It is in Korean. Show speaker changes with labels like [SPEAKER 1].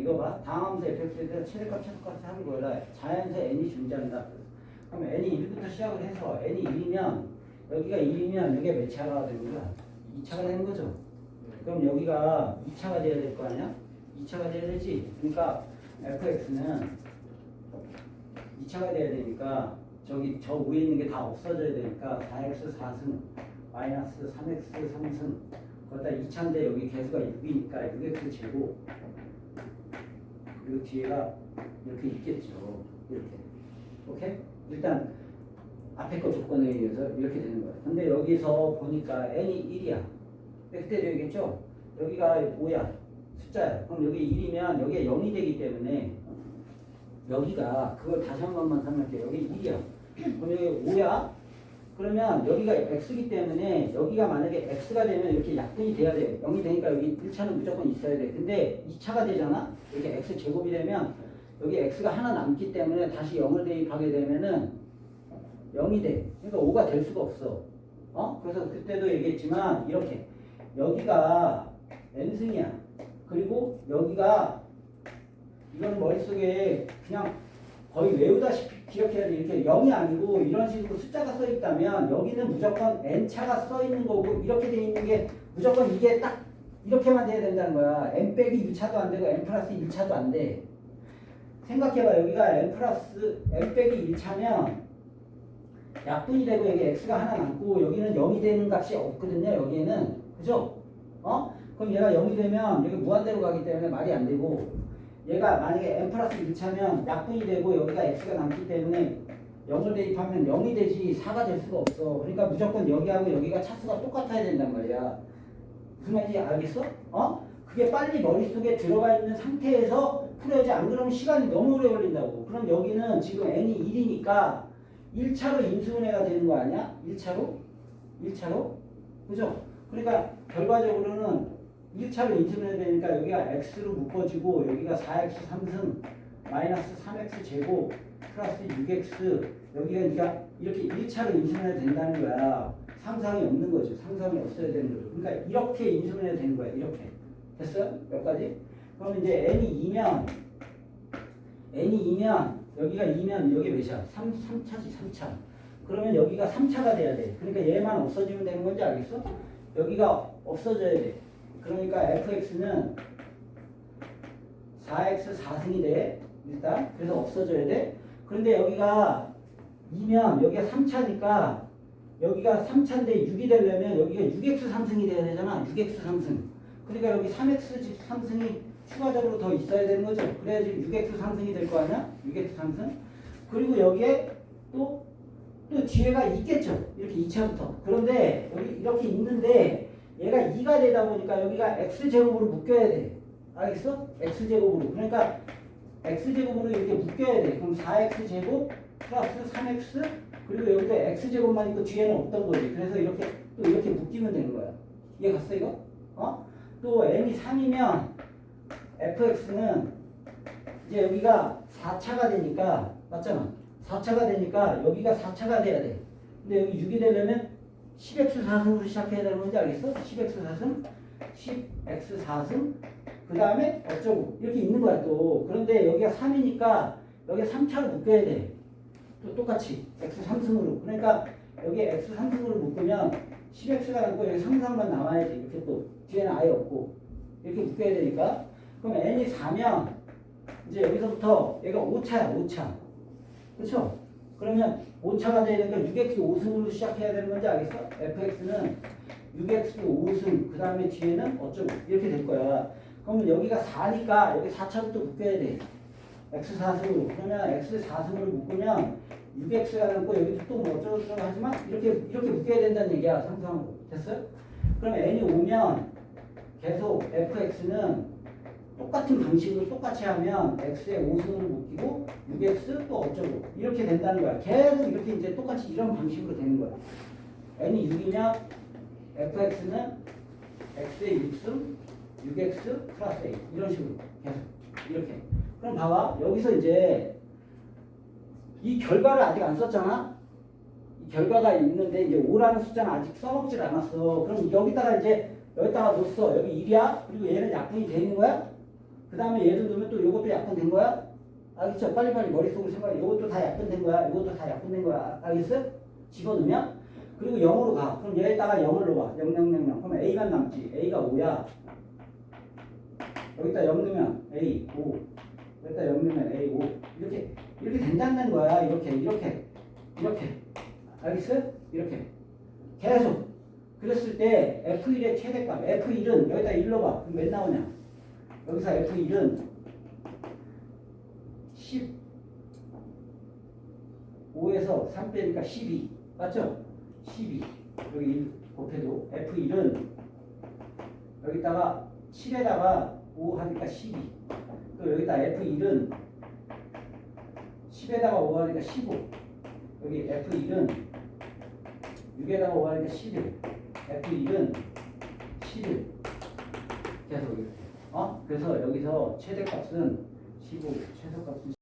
[SPEAKER 1] 이거 봐. 다함수 fx에 최대값 최소값 하는 거라 자연수 n이 존재한다. 그럼 n이 1부터 시작을 해서 n이 1이면 여기가 1이면 여기가 몇 차가 되는 거야? 2차가 되는 거죠. 그럼 여기가 2차가 돼야 될 거 아니야? 2차가 돼야 되지. 그러니까 fx는 2차가 돼야 되니까 저기 저 위에 있는 게 다 없어져야 되니까 4x 4승 마이너스 3x 3승 거기다 2차인데 여기 개수가 6이니까 6x 제곱 그리고 뒤에가 이렇게 있겠죠. 이렇게. 오케이? 일단 앞에 거 조건에 의해서 이렇게 되는 거야. 근데 여기서 보니까 n이 1이야. 그때 되겠죠? 여기가 뭐야? 숫자야. 그럼 여기 1이면 여기가 0이 되기 때문에 여기가 그걸 다시 한 번만 설명할게요. 여기 1이야. 그럼 여기 5야? 그러면 여기가 x이기 때문에 여기가 만약에 x가 되면 이렇게 약분이 돼야 돼. 0이 되니까 여기 1차는 무조건 있어야 돼. 근데 2차가 되잖아? 이렇게 x 제곱이 되면 여기 x가 하나 남기 때문에 다시 0을 대입하게 되면은 0이 돼. 그러니까 5가 될 수가 없어. 어? 그래서 그때도 얘기했지만 이렇게 여기가 n승이야. 그리고 여기가 이건 머릿속에 그냥 거의 외우다시피 기억 돼. 이렇게 0이 아니고 이런 식으로 숫자가 써 있다면 여기는 무조건 n차가 써 있는 거고 이렇게 돼 있는 게 무조건 이게 딱 이렇게만 돼야 된다는 거야. n 빼기 2차도 안 되고 n 플러스 1차도 안 돼. 생각해봐. 여기가 n 플러스 n 빼기 1차면 약분이 되고 여기 x가 하나 남고 여기는 0이 되는 값이 없거든요. 여기에는 그죠? 어? 그럼 얘가 0이 되면 여기 무한대로 가기 때문에 말이 안 되고 얘가 만약에 n 플러스 1차면 약분이 되고 여기가 x가 남기 때문에 0을 대입하면 0이 되지 4가 될 수가 없어. 그러니까 무조건 여기하고 여기가 차수가 똑같아야 된단 말이야. 무슨 말인지 알겠어? 어? 그게 빨리 머릿속에 들어가 있는 상태에서 풀어야지 안 그러면 시간이 너무 오래 걸린다고. 그럼 여기는 지금 n이 1이니까 1차로 인수분해가 되는 거 아니야? 1차로? 1차로? 그죠? 그러니까 결과적으로는 1차로 인수분해 되니까 여기가 x로 묶어지고 여기가 4x 3승 마이너스 3x 제곱 플러스 6x 여기가 그러니까 이렇게 1차로 인수분해 된다는 거야. 상상이 없는 거죠. 상상이 없어야 되는 거죠. 그러니까 이렇게 인수분해 되는 거야. 이렇게. 됐어요? 몇 가지? 그럼 이제 n이 2면 n이 2면 여기가 2면 여기 몇이야? 3, 3차지 3차. 그러면 여기가 3차가 돼야 돼. 그러니까 얘만 없어지면 되는 건지 알겠어? 여기가 없어져야 돼. 그러니까 fx는 4x 4승이 돼. 일단. 그래서 없어져야 돼. 그런데 여기가 2면 여기가 3차니까 여기가 3차인데 6이 되려면 여기가 6x 3승이 돼야 되잖아. 6x 3승. 그러니까 여기 3x 3승이 추가적으로 더 있어야 되는 거죠. 그래야지 6x 3승이 될 거 아니야? 6x 3승. 그리고 여기에 또, 또 뒤에가 있겠죠. 이렇게 2차부터. 그런데 여기 이렇게 있는데 얘가 2가 되다 보니까 여기가 x제곱으로 묶여야 돼. 알겠어? x제곱으로. 그러니까 x제곱으로 이렇게 묶여야 돼. 그럼 4x제곱 플러스 3x 그리고 여기도 x제곱만 있고 뒤에는 없던 거지. 그래서 이렇게 또 이렇게 묶이면 되는 거야. 이해 갔어 이거? 어? 또 n이 3이면 fx는 이제 여기가 4차가 되니까 맞잖아. 4차가 되니까 여기가 4차가 돼야 돼. 근데 여기 6이 되려면 10x 4승으로 시작해야 되는 건지 알겠어? 10x 4승, 10x 4승, 그 다음에 어쩌고 이렇게 있는 거야 또. 그런데 여기가 3이니까 여기 3차로 묶여야 돼. 또 똑같이 x 3승으로. 그러니까 여기 x 3승으로 묶으면 10x가 남고 여기 3상만 남아야지. 이렇게 또 뒤에는 아예 없고 이렇게 묶여야 되니까. 그럼 n이 4면 이제 여기서부터 얘가 5차야 5차. 그렇죠? 그러면 5차가 돼야 되니까 6x 5승으로 시작해야 되는 건지 알겠어? fx는 6x 5승 그 다음에 뒤에는 어쩌고 이렇게 될 거야. 그러면 여기가 4니까 여기 4차부터 묶여야 돼. x 4승으로. 그러면 x 4승으로 묶으면 6x가 남고 여기도 또뭐 어쩌고 저쩌고 하지만 이렇게 이렇게 묶여야 된다는 얘기야 상상으로. 됐어요? 그럼 n이 오면 계속 fx는 똑같은 방식으로 똑같이 하면 x에 5승을 묶이고 6x 또 어쩌고 이렇게 된다는 거야. 계속 이렇게 이제 똑같이 이런 방식으로 되는 거야. n이 6이면 fx는 x에 6승 6x 플러스 a 이런 식으로 계속 이렇게. 그럼 봐봐 여기서 이제 이 결과를 아직 안 썼잖아. 이 결과가 있는데 이제 5라는 숫자는 아직 써먹질 않았어. 그럼 여기다가 이제 여기다가 뒀어. 여기 1이야. 그리고 얘는 약분이 돼 있는 거야? 그 다음에 얘도 넣으면 또 요것도 약분된 거야? 알겠죠? 빨리빨리 머릿속으로 생각해. 요것도 다 약분된 거야. 요것도 다 약분된 거야. 알겠어? 집어넣으면? 그리고 0으로 가. 그럼 얘에다가 0을 넣어봐. 0, 0, 0, 0. 그러면 A만 남지. A가 5야. 여기다 0 넣으면 A, 5. 여기다 0 넣으면 A, 5. 이렇게, 이렇게 된다는 거야. 이렇게, 이렇게, 이렇게. 알겠어? 이렇게. 계속. 그랬을 때 F1의 최대값. F1은 여기다 1 넣어봐. 그럼 몇 나오냐? 여기서 F1은 10 5에서 3 빼니까 12 맞죠? 12 여기 1 곱해도 F1은 여기다가 7에다가 5 하니까 12 또 여기다 F1은 10에다가 5 하니까 15 여기 F1은 6에다가 5 하니까 11 F1은 11 계속 이렇게. 어? 그래서 여기서 최대값은 15 최소값은